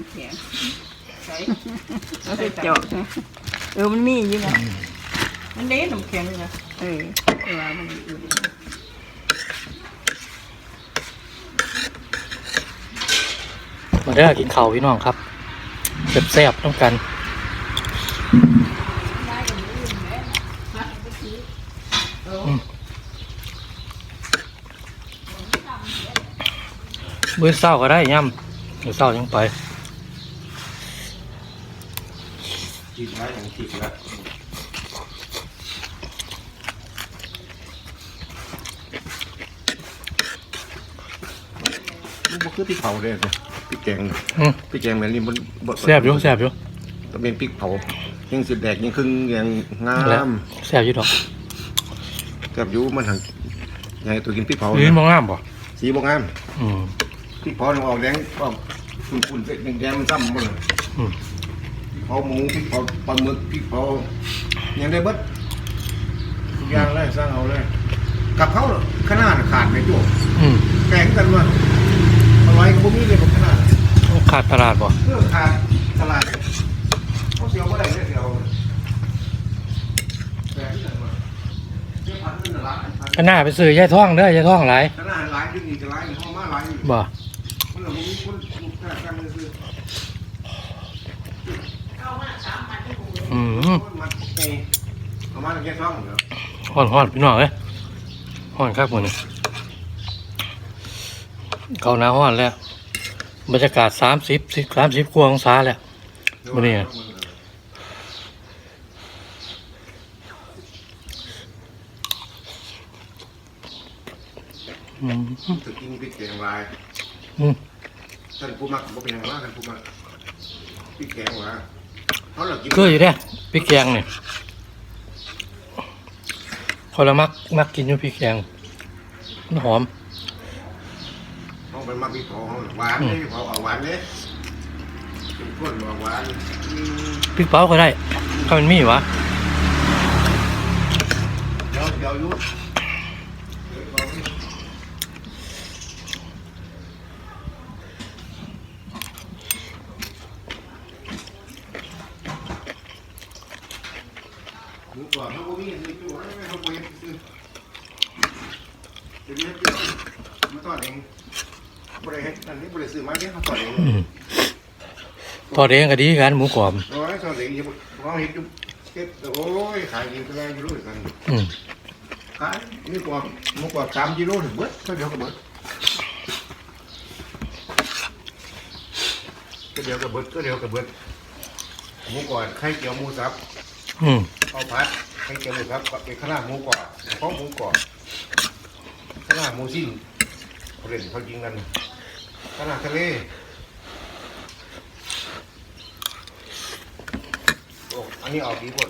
น้ำแข็งใส่เอาไปเจาะนะเออมันมีอยู่นะมันเน้นน้ำแข็งเลยนะเออเออว่ามันอยู่ดีมาเด้อกินข้าวพี่น้องครับแซ่บๆต้องกันอืมมื้อเช้าก็ได้ย่ำมื้อเช้ายังไป กินได้อย่างกินแล้วมันบ่คือพริกเผาเลยนะพริกแกงน่ะอืม พริกแกงแบบนี้มันบ่แซ่บอยู่แซ่บอยู่แต่เป็นพริกเผายังสิแดกยังครึ่งยังงาแล้วมแซ่บอยู่ดอกแซ่บอยู่มันหังยังไงตัวกินพริกเผายืนนะมองงามบ่สีบ่งาม อืมพริกเผาเนี่ยออกแดงออกขุ่นๆเป็นแดงๆมันซ้ำหมดเลยอืมพริกเผาหมูพริกเผาปลาหมึกพริกเผายังได้เบิดทุกอย่างเลยสร้างเอาเลย กับเขาเหรอขนาดขาดไหมจุ๊อืมแข่งกันว่าเอาไว้ก็บ่มีเลยบอกขนาดขาดตลาดบ่เพื่อขาดตลาดเขาเสียวบ่ได้เลยเสียวแข่งกันว่าเสียพันเป็นล้านพันก็น่าไปซื้อยายท่องเด้อยายท่องหลายขนาดหลายที่นี่จะหลายห้องมาหลายอยู่บ่ มันละบ่มีคนลูกค้ากันเลยคือ อืมคนมาเอ้เอามาแค่ช่องเดียวฮ้อนฮ้อนพี่น้องเอ้ยฮ้อนครับมื้อนี้เข้าหน้าฮ้อนแล้ว บรรยากาศ30 10 30กว่าองศาแล้วบ่นี่อะอืมถึงกินพริกแกงลายอืมท่านผู้มักบ่เป็นหยังว่าท่านผู้มักพริกแกงว่า เขาเหลือกินคืออยู่เด้พริกแกงนี่คนละมักมักกินอยู่พริกแกงมันหอมเขาเป็นมักพริกเผาเขาหวานเลยเผาเอาหวานเลยเป็นคนบอกหวานอืมพริกเผาก็ได้ถ้ามันมีวะ เดี๋ยวเดี๋ยวอยุ หมูกรอบเขาบ่มีสิอยู่ให้เขาบ่เฮ็ดซื้อเดี๋ยวนี้เดี๋ยวมาทอดเองบ่ได้เฮ็ดอันนี้บ่ได้ซื้อมาเด้เขาทอดเองทอดเองก็ดีกันหมูกรอบโอ้ยทอดเองอยู่เขาเฮ็ดอยู่เก็บโอ้ยขายดีก็ได้อยู่ด้วกันอืมขายมูกรอบหมูกรอบสามกิโลถึงเบิดก็เดียวก็เบิดก็เดียวก็เบิดก็เดียวก็เบิดหมูกรอบไข่เจียวหมูสับ อืมข้าวผัดไข่เจียวหมูสับกับเป็นข้าวหน้าหมูกรอบข้าวหมูกรอบข้าวหน้าหมูสิ้นเขาเล่นเขายิงกันข้าวหน้าทะเลโอ้อันนี้ออกดีหมด